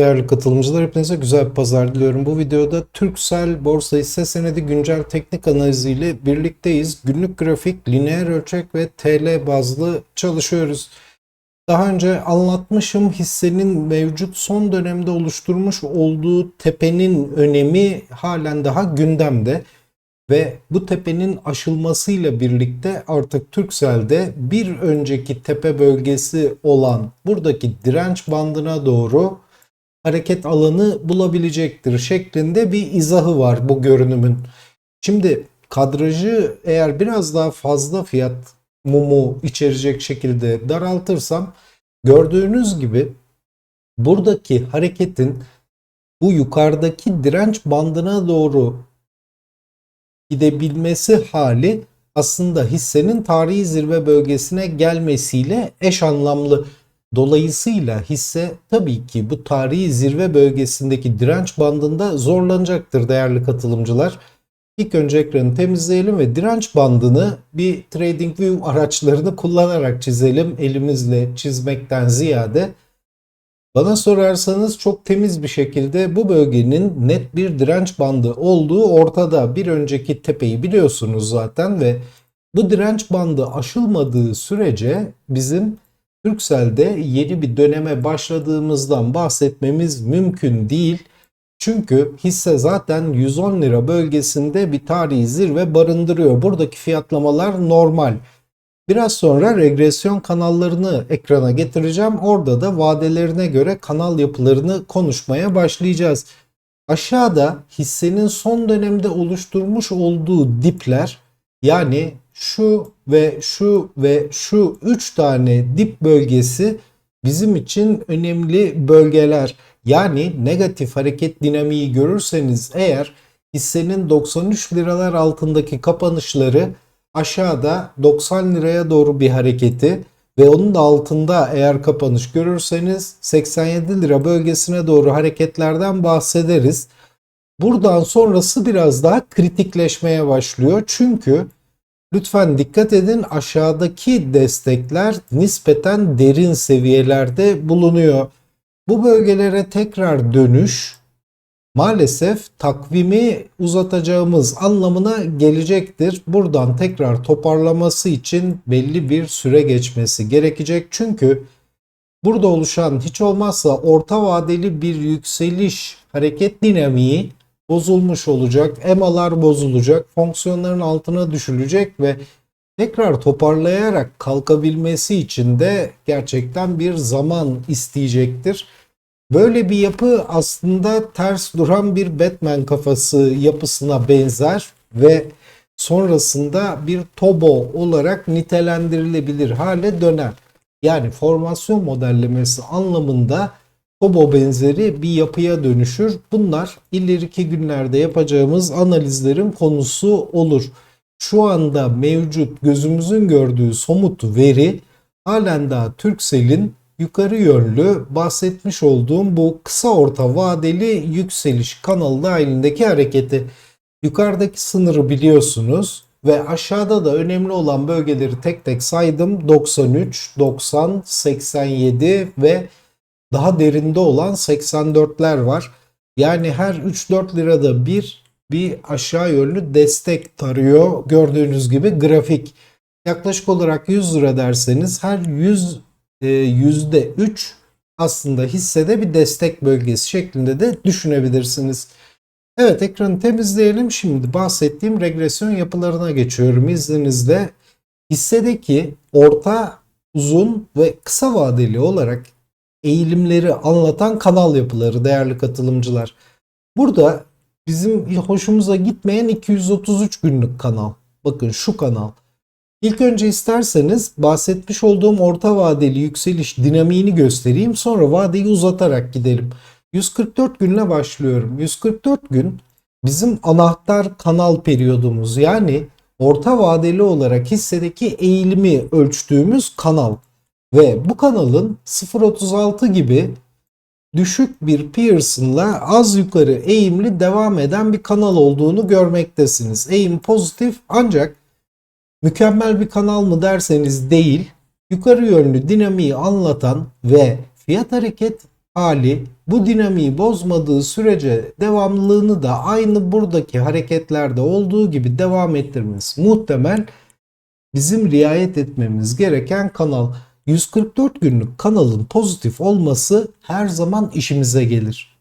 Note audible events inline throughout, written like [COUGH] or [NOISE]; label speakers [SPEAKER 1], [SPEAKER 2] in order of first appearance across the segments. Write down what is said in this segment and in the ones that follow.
[SPEAKER 1] Değerli katılımcılar hepinize güzel bir pazar diliyorum. Bu videoda Turkcell borsa hisse senedi güncel teknik analiziyle birlikteyiz. Günlük grafik, lineer ölçek ve TL bazlı çalışıyoruz. Daha önce anlatmışım hissenin mevcut son dönemde oluşturmuş olduğu tepenin önemi halen daha gündemde. Ve bu tepenin aşılmasıyla birlikte artık Turkcell'de bir önceki tepe bölgesi olan buradaki direnç bandına doğru hareket alanı bulabilecektir şeklinde bir izahı var bu görünümün. Şimdi kadrajı eğer biraz daha fazla fiyat mumu içerecek şekilde daraltırsam gördüğünüz gibi buradaki hareketin bu yukarıdaki direnç bandına doğru gidebilmesi hali aslında hissenin tarihi zirve bölgesine gelmesiyle eş anlamlı. Dolayısıyla hisse tabii ki bu tarihi zirve bölgesindeki direnç bandında zorlanacaktır değerli katılımcılar. İlk önce ekranı temizleyelim ve direnç bandını bir TradingView araçlarını kullanarak çizelim. Elimizle çizmekten ziyade bana sorarsanız çok temiz bir şekilde bu bölgenin net bir direnç bandı olduğu ortada. Bir önceki tepeyi biliyorsunuz zaten ve bu direnç bandı aşılmadığı sürece bizim Turkcell'de yeni bir döneme başladığımızdan bahsetmemiz mümkün değil. Çünkü hisse zaten 110 lira bölgesinde bir tarihi zirve barındırıyor. Buradaki fiyatlamalar normal. Biraz sonra regresyon kanallarını ekrana getireceğim. Orada da vadelerine göre kanal yapılarını konuşmaya başlayacağız. Aşağıda hissenin son dönemde oluşturmuş olduğu dipler yani şu ve şu ve şu 3 tane dip bölgesi bizim için önemli bölgeler. Yani negatif hareket dinamiği görürseniz eğer hissenin 93 liralar altındaki kapanışları aşağıda 90 liraya doğru bir hareketi ve onun da altında eğer kapanış görürseniz 87 lira bölgesine doğru hareketlerden bahsederiz. Buradan sonrası biraz daha kritikleşmeye başlıyor. Çünkü lütfen dikkat edin aşağıdaki destekler nispeten derin seviyelerde bulunuyor. Bu bölgelere tekrar dönüş maalesef takvimi uzatacağımız anlamına gelecektir. Buradan tekrar toparlaması için belli bir süre geçmesi gerekecek. Çünkü burada oluşan hiç olmazsa orta vadeli bir yükseliş hareket dinamiği bozulmuş olacak. EMA'lar bozulacak. Fonksiyonların altına düşülecek ve tekrar toparlayarak kalkabilmesi için de gerçekten bir zaman isteyecektir. Böyle bir yapı aslında ters duran bir Batman kafası yapısına benzer ve sonrasında bir Tobo olarak nitelendirilebilir hale döner. Yani formasyon modellemesi anlamında Tobo benzeri bir yapıya dönüşür. Bunlar ileriki günlerde yapacağımız analizlerin konusu olur. Şu anda mevcut gözümüzün gördüğü somut veri halen daha Turkcell'in yukarı yönlü bahsetmiş olduğum bu kısa orta vadeli yükseliş kanalı dahilindeki hareketi. Yukarıdaki sınırı biliyorsunuz ve aşağıda da önemli olan bölgeleri tek tek saydım. 93, 90, 87 ve daha derinde olan 84'ler var. Yani her 3-4 lirada bir bir aşağı yönlü destek tarıyor. Gördüğünüz gibi grafik. Yaklaşık olarak 100 lira derseniz her 100 %3 e, aslında hissede bir destek bölgesi şeklinde de düşünebilirsiniz. Evet ekranı temizleyelim. Şimdi bahsettiğim regresyon yapılarına geçiyorum izninizle. Hissedeki orta, uzun ve kısa vadeli olarak eğilimleri anlatan kanal yapıları değerli katılımcılar. Burada bizim hoşumuza gitmeyen 233 günlük kanal. Bakın şu kanal. İlk önce isterseniz bahsetmiş olduğum orta vadeli yükseliş dinamiğini göstereyim. Sonra vadeyi uzatarak gidelim. 144 günle başlıyorum. 144 gün bizim anahtar kanal periyodumuz. Yani orta vadeli olarak hissedeki eğilimi ölçtüğümüz kanal. Ve bu kanalın 0.36 gibi düşük bir Pearson'la az yukarı eğimli devam eden bir kanal olduğunu görmektesiniz. Eğim pozitif ancak mükemmel bir kanal mı derseniz değil, yukarı yönlü dinamiği anlatan ve fiyat hareket hali bu dinamiği bozmadığı sürece devamlılığını da aynı buradaki hareketlerde olduğu gibi devam ettirmesi muhtemel bizim riayet etmemiz gereken kanal. 144 günlük kanalın pozitif olması her zaman işimize gelir.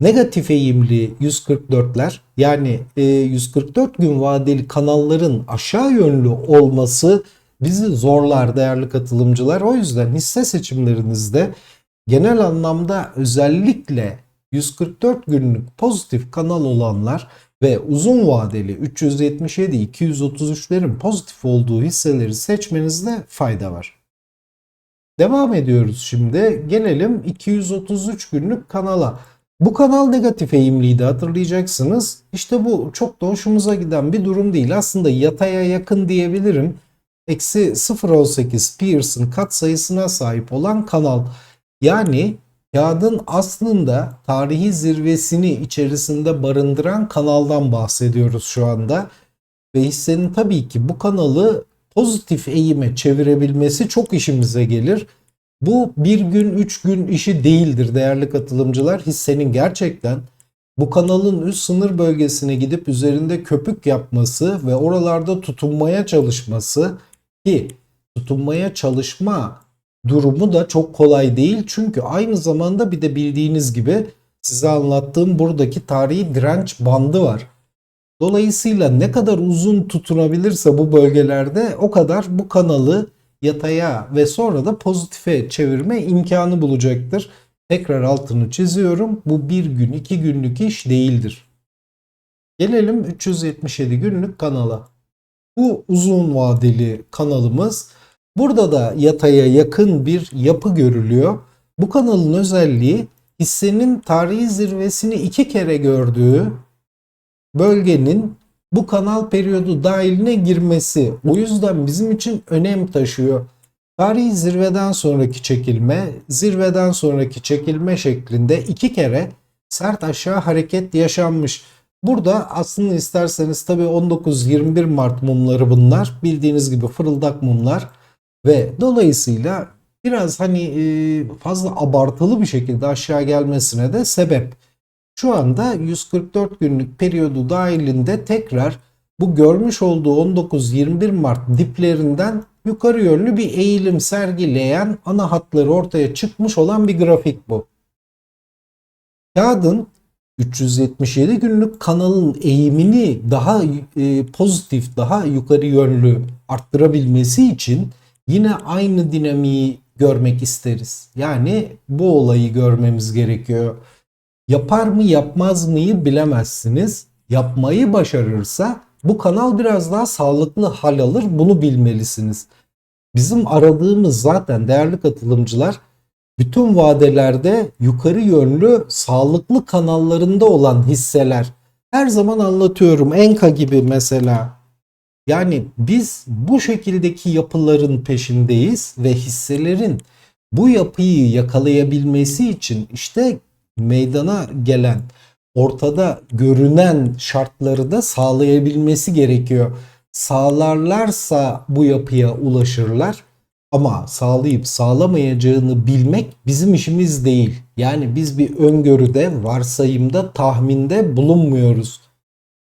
[SPEAKER 1] Negatif eğimli 144'ler yani e, 144 gün vadeli kanalların aşağı yönlü olması bizi zorlar değerli katılımcılar. O yüzden hisse seçimlerinizde genel anlamda özellikle 144 günlük pozitif kanal olanlar ve uzun vadeli 377-233'lerin pozitif olduğu hisseleri seçmenizde fayda var. Devam ediyoruz şimdi. Gelelim 233 günlük kanala. Bu kanal negatif eğimliydi hatırlayacaksınız. İşte bu çok da hoşumuza giden bir durum değil. Aslında yataya yakın diyebilirim. Eksi 0.18 Pearson kat sayısına sahip olan kanal. Yani kağıdın aslında tarihi zirvesini içerisinde barındıran kanaldan bahsediyoruz şu anda. Ve hissenin tabii ki bu kanalı pozitif eğime çevirebilmesi çok işimize gelir. Bu bir gün, üç gün işi değildir değerli katılımcılar. Hissenin gerçekten bu kanalın üst sınır bölgesine gidip üzerinde köpük yapması ve oralarda tutunmaya çalışması ki tutunmaya çalışma durumu da çok kolay değil. Çünkü aynı zamanda bir de bildiğiniz gibi size anlattığım buradaki tarihi direnç bandı var. Dolayısıyla ne kadar uzun tutunabilirse bu bölgelerde o kadar bu kanalı yataya ve sonra da pozitife çevirme imkanı bulacaktır. Tekrar altını çiziyorum. Bu bir gün, iki günlük iş değildir. Gelelim 377 günlük kanala. Bu uzun vadeli kanalımız. Burada da yataya yakın bir yapı görülüyor. Bu kanalın özelliği hissenin tarihi zirvesini iki kere gördüğü bölgenin bu kanal periyodu dahiline girmesi. O yüzden bizim için önem taşıyor. Tarihi zirveden sonraki çekilme, zirveden sonraki çekilme şeklinde iki kere sert aşağı hareket yaşanmış. Burada aslında isterseniz tabi 19-21 Mart mumları bunlar. Bildiğiniz gibi fırıldak mumlar. Ve dolayısıyla biraz hani fazla abartılı bir şekilde aşağı gelmesine de sebep. Şu anda 144 günlük periyodu dahilinde tekrar bu görmüş olduğu 19-21 Mart diplerinden yukarı yönlü bir eğilim sergileyen ana hatları ortaya çıkmış olan bir grafik bu. Kağıdın 377 günlük kanalın eğimini daha e, pozitif, daha yukarı yönlü arttırabilmesi için yine aynı dinamiği görmek isteriz. Yani bu olayı görmemiz gerekiyor. Yapar mı yapmaz mıyı bilemezsiniz. Yapmayı başarırsa bu kanal biraz daha sağlıklı hal alır. Bunu bilmelisiniz. Bizim aradığımız zaten değerli katılımcılar bütün vadelerde yukarı yönlü sağlıklı kanallarında olan hisseler. Her zaman anlatıyorum Enka gibi mesela. Yani biz bu şekildeki yapıların peşindeyiz ve hisselerin bu yapıyı yakalayabilmesi için işte meydana gelen ortada görünen şartları da sağlayabilmesi gerekiyor. Sağlarlarsa bu yapıya ulaşırlar. Ama sağlayıp sağlamayacağını bilmek bizim işimiz değil. Yani biz bir öngörüde, varsayımda, tahminde bulunmuyoruz.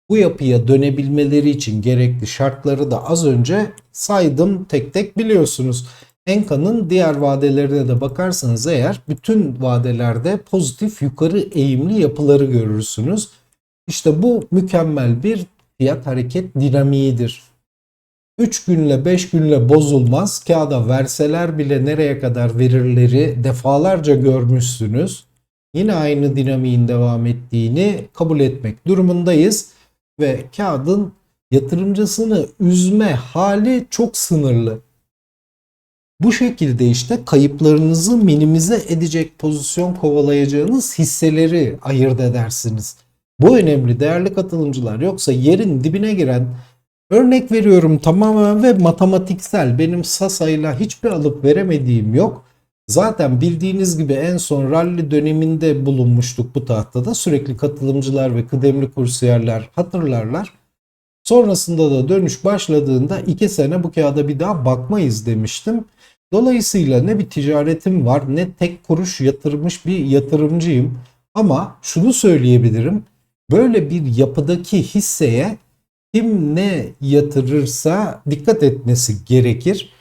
[SPEAKER 1] Bu yapıya dönebilmeleri için gerekli şartları da az önce saydım tek tek biliyorsunuz. Enka'nın diğer vadelerine de bakarsanız eğer bütün vadelerde pozitif yukarı eğimli yapıları görürsünüz. İşte bu mükemmel bir fiyat hareket dinamiğidir. 3 günle 5 günle bozulmaz. Kağıda verseler bile nereye kadar verirleri defalarca görmüşsünüz. Yine aynı dinamiğin devam ettiğini kabul etmek durumundayız. Ve kağıdın yatırımcısını üzme hali çok sınırlı. Bu şekilde işte kayıplarınızı minimize edecek pozisyon kovalayacağınız hisseleri ayırt edersiniz. Bu önemli değerli katılımcılar. Yoksa yerin dibine giren örnek veriyorum tamamen ve matematiksel benim Sasa'yla hiçbir alıp veremediğim yok. Zaten bildiğiniz gibi en son rally döneminde bulunmuştuk bu tahtada. Sürekli katılımcılar ve kıdemli kursiyerler hatırlarlar. Sonrasında da dönüş başladığında 2 sene bu kağıda bir daha bakmayız demiştim. Dolayısıyla ne bir ticaretim var ne tek kuruş yatırmış bir yatırımcıyım. Ama şunu söyleyebilirim. Böyle bir yapıdaki hisseye kim ne yatırırsa dikkat etmesi gerekir.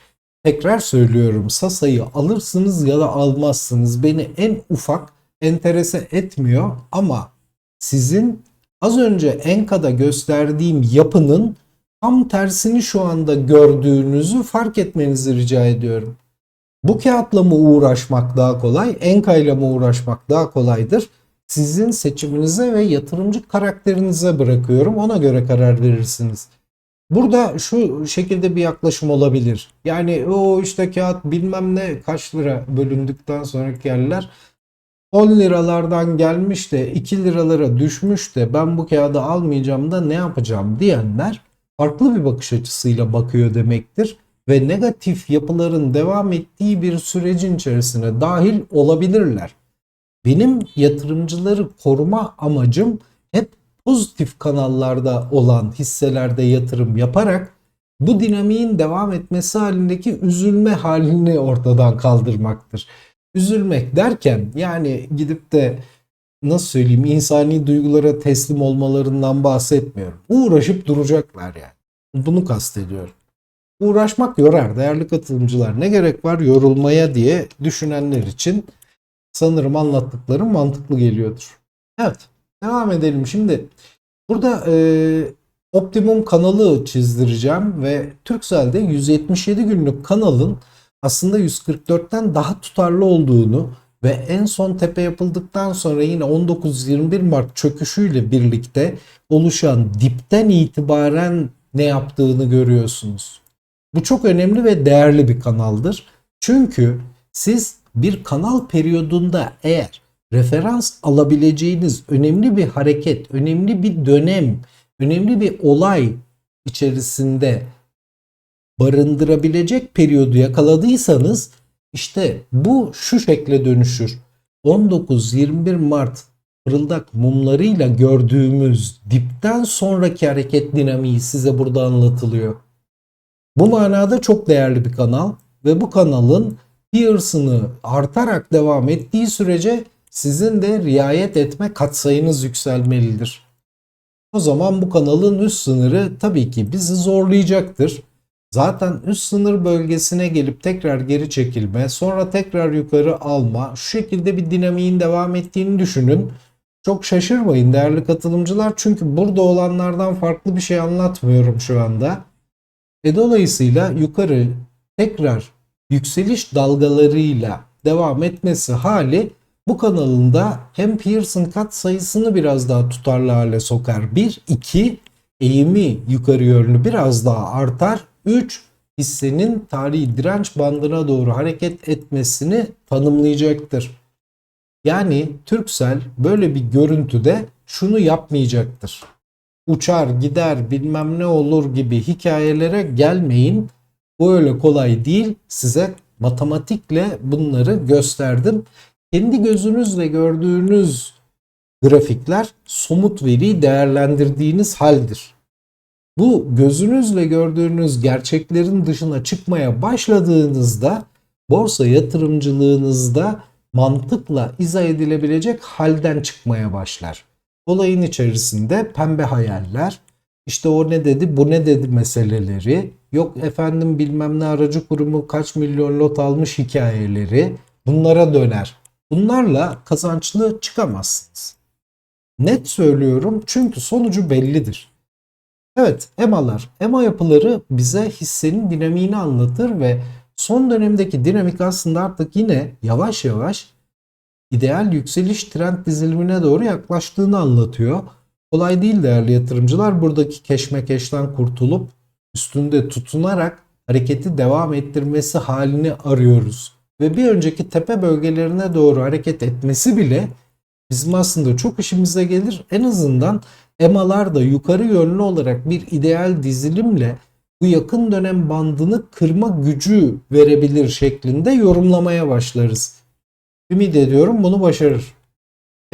[SPEAKER 1] Tekrar söylüyorum Sasa'yı alırsınız ya da almazsınız. Beni en ufak enterese etmiyor ama sizin az önce Enka'da gösterdiğim yapının tam tersini şu anda gördüğünüzü fark etmenizi rica ediyorum. Bu kağıtla mı uğraşmak daha kolay, Enka ile mi uğraşmak daha kolaydır? Sizin seçiminize ve yatırımcı karakterinize bırakıyorum. Ona göre karar verirsiniz. Burada şu şekilde bir yaklaşım olabilir. Yani o işte kağıt bilmem ne kaç lira bölündükten sonraki yerler 10 liralardan gelmiş de 2 liralara düşmüş de ben bu kağıdı almayacağım da ne yapacağım diyenler farklı bir bakış açısıyla bakıyor demektir ve negatif yapıların devam ettiği bir sürecin içerisine dahil olabilirler. Benim yatırımcıları koruma amacım hep pozitif kanallarda olan hisselerde yatırım yaparak bu dinamiğin devam etmesi halindeki üzülme halini ortadan kaldırmaktır. Üzülmek derken yani gidip de nasıl söyleyeyim insani duygulara teslim olmalarından bahsetmiyorum. Uğraşıp duracaklar yani. Bunu kastediyorum. Uğraşmak yorar değerli katılımcılar. Ne gerek var yorulmaya diye düşünenler için sanırım anlattıklarım mantıklı geliyordur. Evet devam edelim. Şimdi burada e, optimum kanalı çizdireceğim ve Turkcell'de 177 günlük kanalın aslında 144'ten daha tutarlı olduğunu ve en son tepe yapıldıktan sonra yine 19-21 Mart çöküşüyle birlikte oluşan dipten itibaren ne yaptığını görüyorsunuz. Bu çok önemli ve değerli bir kanaldır. Çünkü siz bir kanal periyodunda eğer referans alabileceğiniz önemli bir hareket, önemli bir dönem, önemli bir olay içerisinde barındırabilecek periyodu yakaladıysanız işte bu şu şekle dönüşür. 19-21 Mart fırıldak mumlarıyla gördüğümüz dipten sonraki hareket dinamiği size burada anlatılıyor. Bu manada çok değerli bir kanal ve bu kanalın Pearson'ı artarak devam ettiği sürece sizin de riayet etme katsayınız yükselmelidir. O zaman bu kanalın üst sınırı tabii ki bizi zorlayacaktır. Zaten üst sınır bölgesine gelip tekrar geri çekilme, sonra tekrar yukarı alma, şu şekilde bir dinamiğin devam ettiğini düşünün. Çok şaşırmayın değerli katılımcılar çünkü burada olanlardan farklı bir şey anlatmıyorum şu anda. E dolayısıyla yukarı tekrar yükseliş dalgalarıyla devam etmesi hali bu kanalında hem Pearson kat sayısını biraz daha tutarlı hale sokar. 1, 2 eğimi yukarı yönlü biraz daha artar. 3 hissenin tarihi direnç bandına doğru hareket etmesini tanımlayacaktır. Yani Türksel böyle bir görüntüde şunu yapmayacaktır. Uçar gider bilmem ne olur gibi hikayelere gelmeyin. Bu öyle kolay değil. Size matematikle bunları gösterdim. Kendi gözünüzle gördüğünüz grafikler somut veriyi değerlendirdiğiniz haldir. Bu gözünüzle gördüğünüz gerçeklerin dışına çıkmaya başladığınızda borsa yatırımcılığınızda mantıkla izah edilebilecek halden çıkmaya başlar. Olayın içerisinde pembe hayaller, işte o ne dedi bu ne dedi meseleleri, yok efendim bilmem ne aracı kurumu kaç milyon lot almış hikayeleri bunlara döner. Bunlarla kazançlı çıkamazsınız. Net söylüyorum çünkü sonucu bellidir. Evet, EMA'lar. EMA yapıları bize hissenin dinamiğini anlatır ve son dönemdeki dinamik aslında artık yine yavaş yavaş ideal yükseliş trend dizilimine doğru yaklaştığını anlatıyor. Kolay değil değerli yatırımcılar buradaki keşmekeşten kurtulup üstünde tutunarak hareketi devam ettirmesi halini arıyoruz. Ve bir önceki tepe bölgelerine doğru hareket etmesi bile bizim aslında çok işimize gelir. En azından EMA'lar da yukarı yönlü olarak bir ideal dizilimle bu yakın dönem bandını kırma gücü verebilir şeklinde yorumlamaya başlarız. Ümit ediyorum bunu başarır.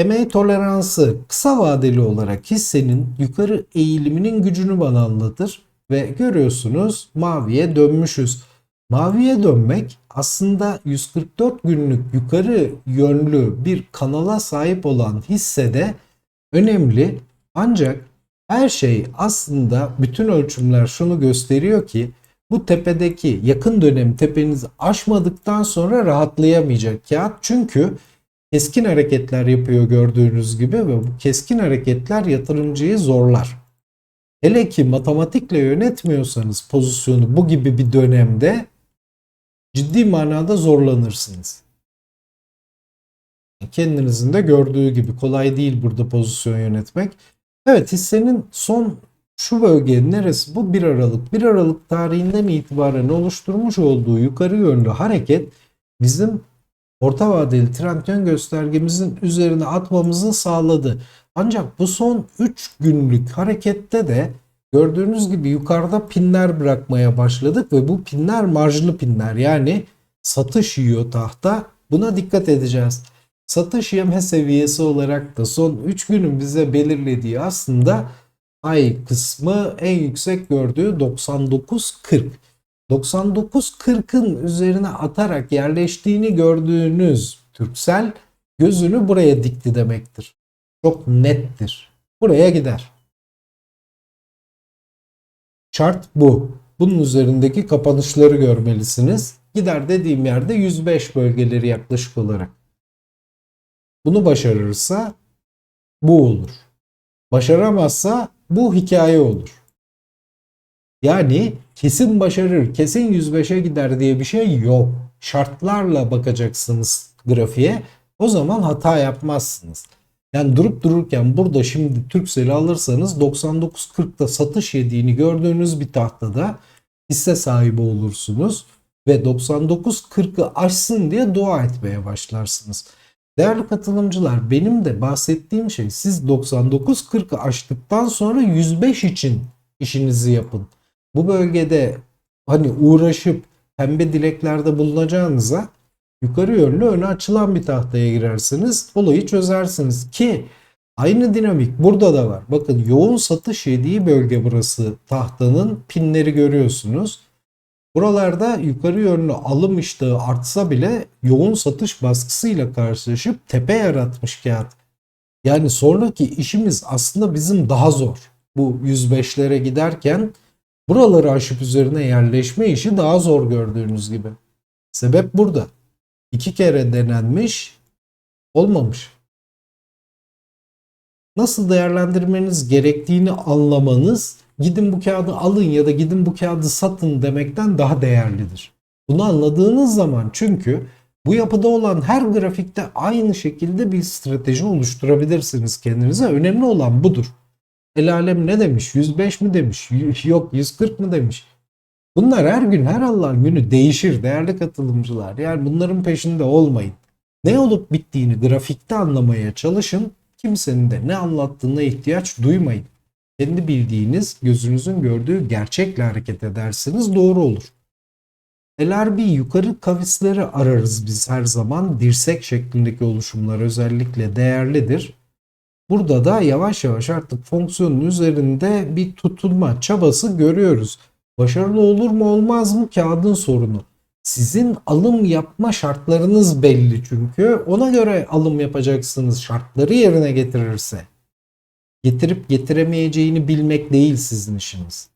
[SPEAKER 1] MA toleransı kısa vadeli olarak hissenin yukarı eğiliminin gücünü bana anlatır ve görüyorsunuz maviye dönmüşüz. Maviye dönmek aslında 144 günlük yukarı yönlü bir kanala sahip olan hissede önemli. Ancak her şey aslında bütün ölçümler şunu gösteriyor ki bu tepedeki yakın dönem tepenizi aşmadıktan sonra rahatlayamayacak kağıt. Çünkü keskin hareketler yapıyor gördüğünüz gibi ve bu keskin hareketler yatırımcıyı zorlar. Hele ki matematikle yönetmiyorsanız pozisyonu bu gibi bir dönemde ciddi manada zorlanırsınız. Kendinizin de gördüğü gibi kolay değil burada pozisyon yönetmek. Evet hissenin son şu bölge neresi bu 1 Aralık. 1 Aralık tarihinden itibaren oluşturmuş olduğu yukarı yönlü hareket bizim orta vadeli trend yön göstergemizin üzerine atmamızı sağladı. Ancak bu son 3 günlük harekette de gördüğünüz gibi yukarıda pinler bırakmaya başladık ve bu pinler marjlı pinler yani satış yiyor tahta. Buna dikkat edeceğiz. Satış yeme seviyesi olarak da son 3 günün bize belirlediği aslında ay kısmı en yüksek gördüğü 99.40. 99.40'ın üzerine atarak yerleştiğini gördüğünüz Türksel gözünü buraya dikti demektir. Çok nettir. Buraya gider. Şart bu. Bunun üzerindeki kapanışları görmelisiniz. Gider dediğim yerde 105 bölgeleri yaklaşık olarak. Bunu başarırsa bu olur. Başaramazsa bu hikaye olur. Yani kesin başarır, kesin 105'e gider diye bir şey yok. Şartlarla bakacaksınız grafiğe. O zaman hata yapmazsınız. Yani durup dururken burada şimdi Turkcell'i alırsanız 99.40'da satış yediğini gördüğünüz bir tahtada hisse sahibi olursunuz ve 99.40'ı aşsın diye dua etmeye başlarsınız. Değerli katılımcılar benim de bahsettiğim şey siz 99-40'ı aştıktan sonra 105 için işinizi yapın. Bu bölgede hani uğraşıp pembe dileklerde bulunacağınıza yukarı yönlü öne açılan bir tahtaya girersiniz. Olayı çözersiniz ki aynı dinamik burada da var. Bakın yoğun satış yediği bölge burası tahtanın pinleri görüyorsunuz. Buralarda yukarı yönlü alım iştahı artsa bile yoğun satış baskısıyla karşılaşıp tepe yaratmış kağıt. Yani sonraki işimiz aslında bizim daha zor. Bu 105'lere giderken buraları aşıp üzerine yerleşme işi daha zor gördüğünüz gibi. Sebep burada. İki kere denenmiş, olmamış. Nasıl değerlendirmeniz gerektiğini anlamanız gidin bu kağıdı alın ya da gidin bu kağıdı satın demekten daha değerlidir. Bunu anladığınız zaman çünkü bu yapıda olan her grafikte aynı şekilde bir strateji oluşturabilirsiniz kendinize. Önemli olan budur. El alem ne demiş? 105 mi demiş? Yok 140 mı demiş? Bunlar her gün her Allah'ın günü değişir değerli katılımcılar. Yani bunların peşinde olmayın. Ne olup bittiğini grafikte anlamaya çalışın. Kimsenin de ne anlattığına ihtiyaç duymayın kendi bildiğiniz, gözünüzün gördüğü gerçekle hareket ederseniz doğru olur. LRB yukarı kavisleri ararız biz her zaman. Dirsek şeklindeki oluşumlar özellikle değerlidir. Burada da yavaş yavaş artık fonksiyonun üzerinde bir tutunma çabası görüyoruz. Başarılı olur mu olmaz mı kağıdın sorunu. Sizin alım yapma şartlarınız belli çünkü ona göre alım yapacaksınız şartları yerine getirirse getirip getiremeyeceğini bilmek değil sizin işiniz.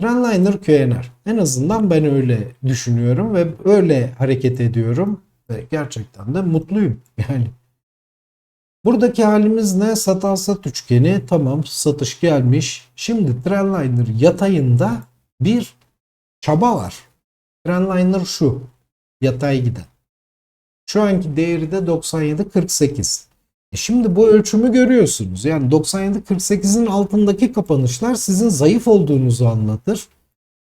[SPEAKER 1] Trendliner QNR. En azından ben öyle düşünüyorum ve öyle hareket ediyorum ve gerçekten de mutluyum. [LAUGHS] Yani buradaki halimiz ne? Sat sat üçgeni. Tamam satış gelmiş. Şimdi Trendliner yatayında bir çaba var. Trendliner şu. Yatay giden. Şu anki değeri de 97.48. E şimdi bu ölçümü görüyorsunuz. Yani 97-48'in altındaki kapanışlar sizin zayıf olduğunuzu anlatır.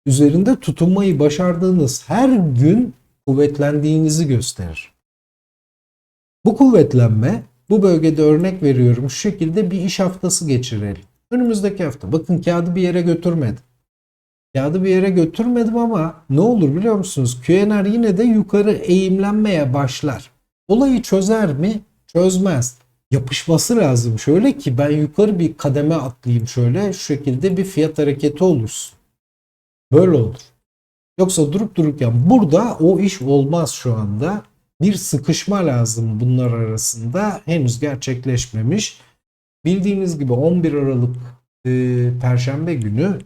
[SPEAKER 1] Üzerinde tutunmayı başardığınız her gün kuvvetlendiğinizi gösterir. Bu kuvvetlenme bu bölgede örnek veriyorum şu şekilde bir iş haftası geçirelim. Önümüzdeki hafta bakın kağıdı bir yere götürmedim. Kağıdı bir yere götürmedim ama ne olur biliyor musunuz? QNR yine de yukarı eğimlenmeye başlar. Olayı çözer mi? Çözmez yapışması lazım. Şöyle ki ben yukarı bir kademe atlayayım şöyle şu şekilde bir fiyat hareketi olursun. Böyle olur. Yoksa durup dururken burada o iş olmaz şu anda. Bir sıkışma lazım bunlar arasında. Henüz gerçekleşmemiş. Bildiğiniz gibi 11 Aralık e, Perşembe günü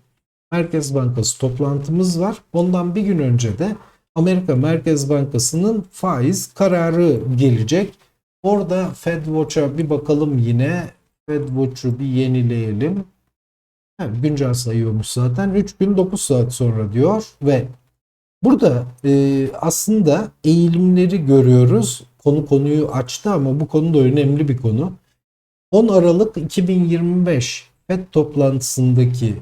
[SPEAKER 1] Merkez Bankası toplantımız var. Ondan bir gün önce de Amerika Merkez Bankası'nın faiz kararı gelecek. Orada Fed Watch'a bir bakalım yine. Fed Watch'u bir yenileyelim. Evet, güncel sayıyormuş zaten. 3 gün 9 saat sonra diyor ve burada e, aslında eğilimleri görüyoruz. Konu konuyu açtı ama bu konu da önemli bir konu. 10 Aralık 2025 FED toplantısındaki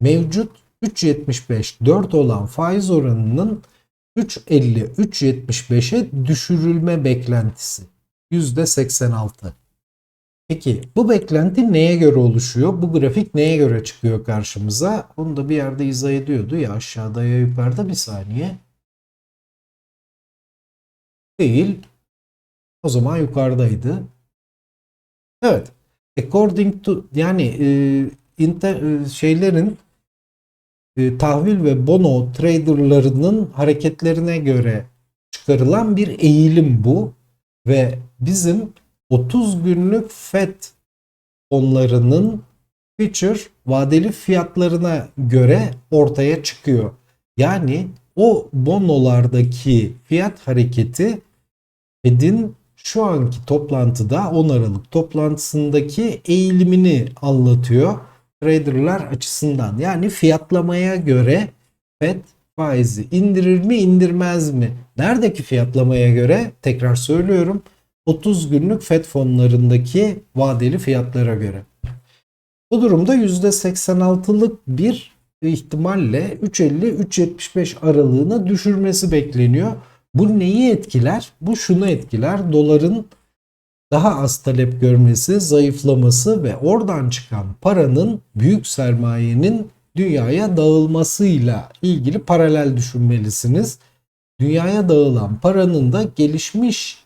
[SPEAKER 1] mevcut 3.75 4 olan faiz oranının 3.50 3.75'e düşürülme beklentisi %86. Peki bu beklenti neye göre oluşuyor? Bu grafik neye göre çıkıyor karşımıza? Onu da bir yerde izah ediyordu ya aşağıda ya yukarıda bir saniye. Değil. O zaman yukarıdaydı. Evet. According to yani e, inter, e, şeylerin e, tahvil ve bono traderlarının hareketlerine göre çıkarılan bir eğilim bu ve bizim 30 günlük FED fonlarının future vadeli fiyatlarına göre ortaya çıkıyor. Yani o bonolardaki fiyat hareketi Fed'in şu anki toplantıda 10 Aralık toplantısındaki eğilimini anlatıyor. Traderlar açısından yani fiyatlamaya göre Fed faizi indirir mi indirmez mi? Neredeki fiyatlamaya göre tekrar söylüyorum 30 günlük FED fonlarındaki vadeli fiyatlara göre. Bu durumda %86'lık bir ihtimalle 3.50-3.75 aralığına düşürmesi bekleniyor. Bu neyi etkiler? Bu şunu etkiler. Doların daha az talep görmesi, zayıflaması ve oradan çıkan paranın büyük sermayenin dünyaya dağılmasıyla ilgili paralel düşünmelisiniz. Dünyaya dağılan paranın da gelişmiş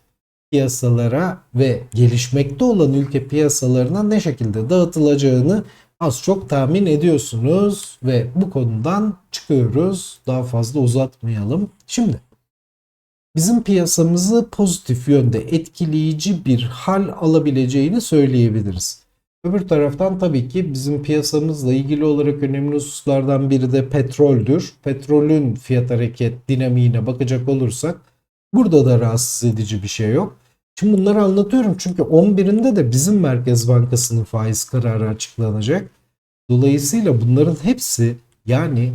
[SPEAKER 1] piyasalara ve gelişmekte olan ülke piyasalarına ne şekilde dağıtılacağını az çok tahmin ediyorsunuz ve bu konudan çıkıyoruz. Daha fazla uzatmayalım. Şimdi bizim piyasamızı pozitif yönde etkileyici bir hal alabileceğini söyleyebiliriz. Öbür taraftan tabii ki bizim piyasamızla ilgili olarak önemli hususlardan biri de petroldür. Petrolün fiyat hareket dinamiğine bakacak olursak burada da rahatsız edici bir şey yok. Şimdi bunları anlatıyorum çünkü 11'inde de bizim Merkez Bankası'nın faiz kararı açıklanacak. Dolayısıyla bunların hepsi yani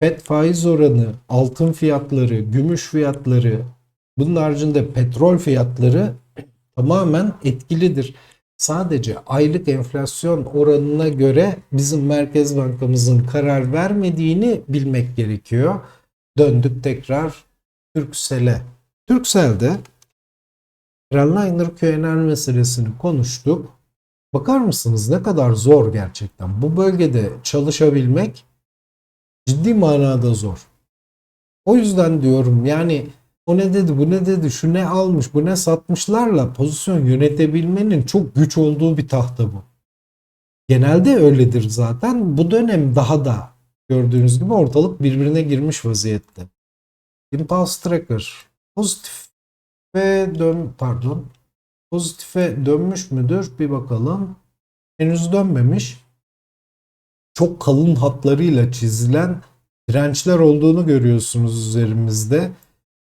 [SPEAKER 1] FED faiz oranı, altın fiyatları, gümüş fiyatları, bunun haricinde petrol fiyatları [CLEARS THROAT] tamamen etkilidir. Sadece aylık enflasyon oranına göre bizim Merkez Bankamızın karar vermediğini bilmek gerekiyor. Döndük tekrar Türksel'e. Türksel'de Trendliner QNR meselesini konuştuk. Bakar mısınız ne kadar zor gerçekten. Bu bölgede çalışabilmek ciddi manada zor. O yüzden diyorum yani o ne dedi bu ne dedi şu ne almış bu ne satmışlarla pozisyon yönetebilmenin çok güç olduğu bir tahta bu. Genelde öyledir zaten. Bu dönem daha da gördüğünüz gibi ortalık birbirine girmiş vaziyette. Impulse Tracker pozitif ve dön pardon pozitife dönmüş müdür bir bakalım. Henüz dönmemiş. Çok kalın hatlarıyla çizilen dirençler olduğunu görüyorsunuz üzerimizde.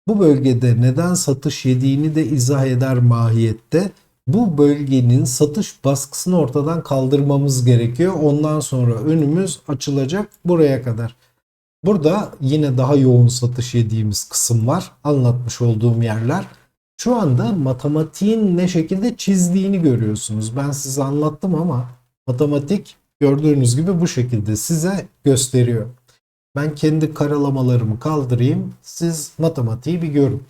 [SPEAKER 1] Bu bölgede neden satış yediğini de izah eder mahiyette. Bu bölgenin satış baskısını ortadan kaldırmamız gerekiyor. Ondan sonra önümüz açılacak buraya kadar. Burada yine daha yoğun satış yediğimiz kısım var. Anlatmış olduğum yerler. Şu anda matematiğin ne şekilde çizdiğini görüyorsunuz. Ben size anlattım ama matematik gördüğünüz gibi bu şekilde size gösteriyor. Ben kendi karalamalarımı kaldırayım. Siz matematiği bir görün.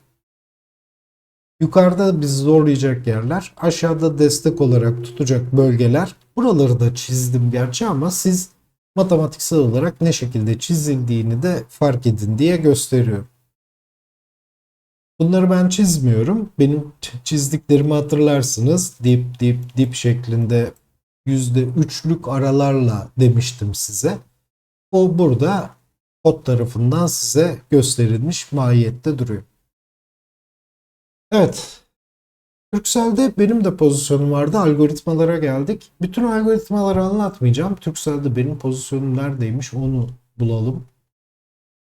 [SPEAKER 1] Yukarıda bizi zorlayacak yerler, aşağıda destek olarak tutacak bölgeler. Buraları da çizdim gerçi ama siz matematiksel olarak ne şekilde çizildiğini de fark edin diye gösteriyorum. Bunları ben çizmiyorum. Benim çizdiklerimi hatırlarsınız. Dip dip dip şeklinde %3'lük aralarla demiştim size. O burada kod tarafından size gösterilmiş mahiyette duruyor. Evet. Turkcell'de benim de pozisyonum vardı. Algoritmalara geldik. Bütün algoritmaları anlatmayacağım. Turkcell'de benim pozisyonum neredeymiş onu bulalım.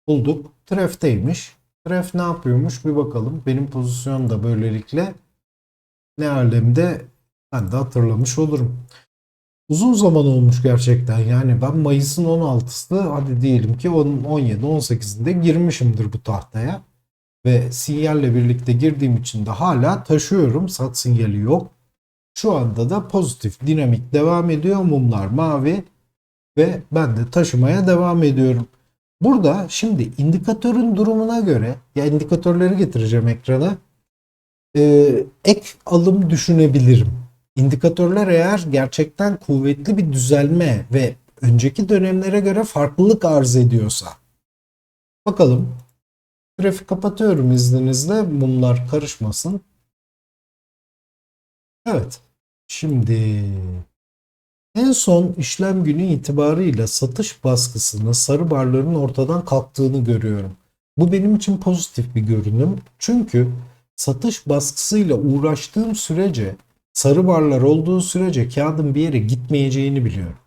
[SPEAKER 1] Bulduk. Tref'teymiş. Tref ne yapıyormuş bir bakalım. Benim pozisyonum da böylelikle ne alemde ben de hatırlamış olurum. Uzun zaman olmuş gerçekten. Yani ben Mayıs'ın 16'sı hadi diyelim ki 17-18'inde girmişimdir bu tahtaya. Ve sinyalle birlikte girdiğim için de hala taşıyorum. Sat sinyali yok. Şu anda da pozitif dinamik devam ediyor. Mumlar mavi ve ben de taşımaya devam ediyorum. Burada şimdi indikatörün durumuna göre ya indikatörleri getireceğim ekrana. Ee, ek alım düşünebilirim. İndikatörler eğer gerçekten kuvvetli bir düzelme ve önceki dönemlere göre farklılık arz ediyorsa. Bakalım. Grafik kapatıyorum izninizle. Mumlar karışmasın. Evet. Şimdi en son işlem günü itibarıyla satış baskısını sarı barların ortadan kalktığını görüyorum. Bu benim için pozitif bir görünüm. Çünkü satış baskısıyla uğraştığım sürece sarı barlar olduğu sürece kağıdın bir yere gitmeyeceğini biliyorum.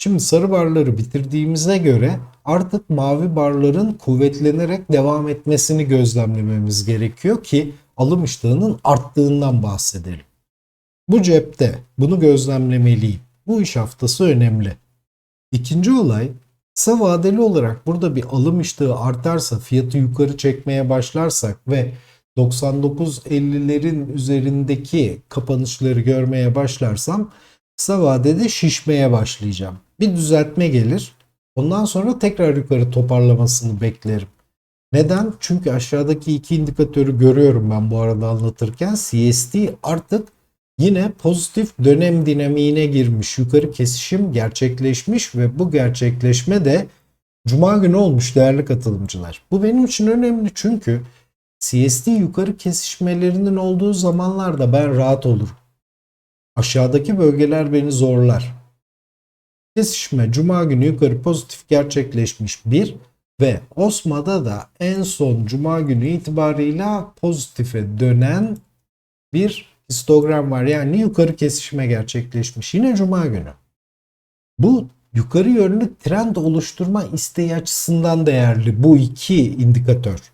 [SPEAKER 1] Şimdi sarı barları bitirdiğimize göre artık mavi barların kuvvetlenerek devam etmesini gözlemlememiz gerekiyor ki alım iştahının arttığından bahsedelim. Bu cepte bunu gözlemlemeliyim. Bu iş haftası önemli. İkinci olay kısa vadeli olarak burada bir alım iştahı artarsa fiyatı yukarı çekmeye başlarsak ve 99.50'lerin üzerindeki kapanışları görmeye başlarsam kısa vadede şişmeye başlayacağım. Bir düzeltme gelir. Ondan sonra tekrar yukarı toparlamasını beklerim. Neden? Çünkü aşağıdaki iki indikatörü görüyorum ben bu arada anlatırken. CST artık yine pozitif dönem dinamiğine girmiş. Yukarı kesişim gerçekleşmiş ve bu gerçekleşme de Cuma günü olmuş değerli katılımcılar. Bu benim için önemli çünkü CST yukarı kesişmelerinin olduğu zamanlarda ben rahat olurum. Aşağıdaki bölgeler beni zorlar. Kesişme cuma günü yukarı pozitif gerçekleşmiş bir ve Osma'da da en son cuma günü itibarıyla pozitife dönen bir histogram var. Yani yukarı kesişme gerçekleşmiş yine cuma günü. Bu yukarı yönlü trend oluşturma isteği açısından değerli bu iki indikatör.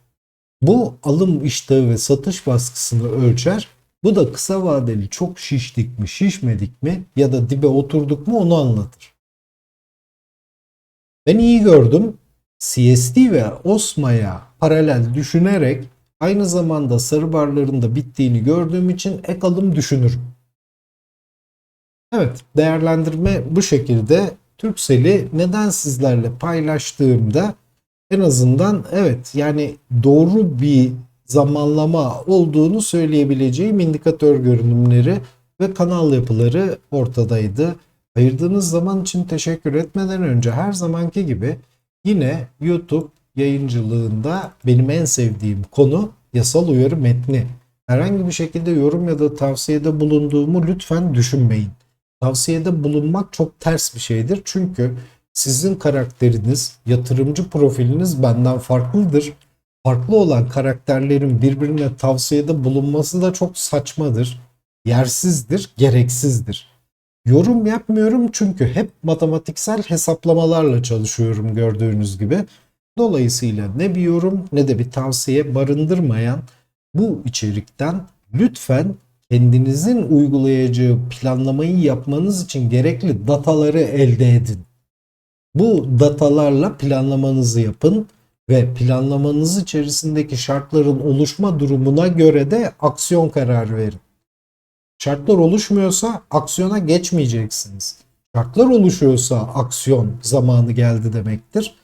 [SPEAKER 1] Bu alım iştahı ve satış baskısını ölçer. Bu da kısa vadeli çok şiştik mi şişmedik mi ya da dibe oturduk mu onu anlatır. Ben iyi gördüm. CSD ve OSMA'ya paralel düşünerek aynı zamanda sarı barların da bittiğini gördüğüm için ek alım düşünürüm. Evet değerlendirme bu şekilde. Türksel'i neden sizlerle paylaştığımda en azından evet yani doğru bir zamanlama olduğunu söyleyebileceğim indikatör görünümleri ve kanal yapıları ortadaydı. Ayırdığınız zaman için teşekkür etmeden önce her zamanki gibi yine YouTube yayıncılığında benim en sevdiğim konu yasal uyarı metni. Herhangi bir şekilde yorum ya da tavsiyede bulunduğumu lütfen düşünmeyin. Tavsiyede bulunmak çok ters bir şeydir. Çünkü sizin karakteriniz, yatırımcı profiliniz benden farklıdır. Farklı olan karakterlerin birbirine tavsiyede bulunması da çok saçmadır. Yersizdir, gereksizdir. Yorum yapmıyorum çünkü hep matematiksel hesaplamalarla çalışıyorum gördüğünüz gibi. Dolayısıyla ne bir yorum ne de bir tavsiye barındırmayan bu içerikten lütfen kendinizin uygulayacağı planlamayı yapmanız için gerekli dataları elde edin. Bu datalarla planlamanızı yapın ve planlamanız içerisindeki şartların oluşma durumuna göre de aksiyon kararı verin. Şartlar oluşmuyorsa aksiyona geçmeyeceksiniz. Şartlar oluşuyorsa aksiyon zamanı geldi demektir.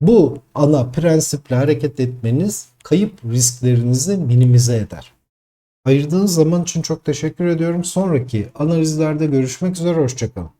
[SPEAKER 1] Bu ana prensiple hareket etmeniz kayıp risklerinizi minimize eder. Ayırdığınız zaman için çok teşekkür ediyorum. Sonraki analizlerde görüşmek üzere. Hoşçakalın.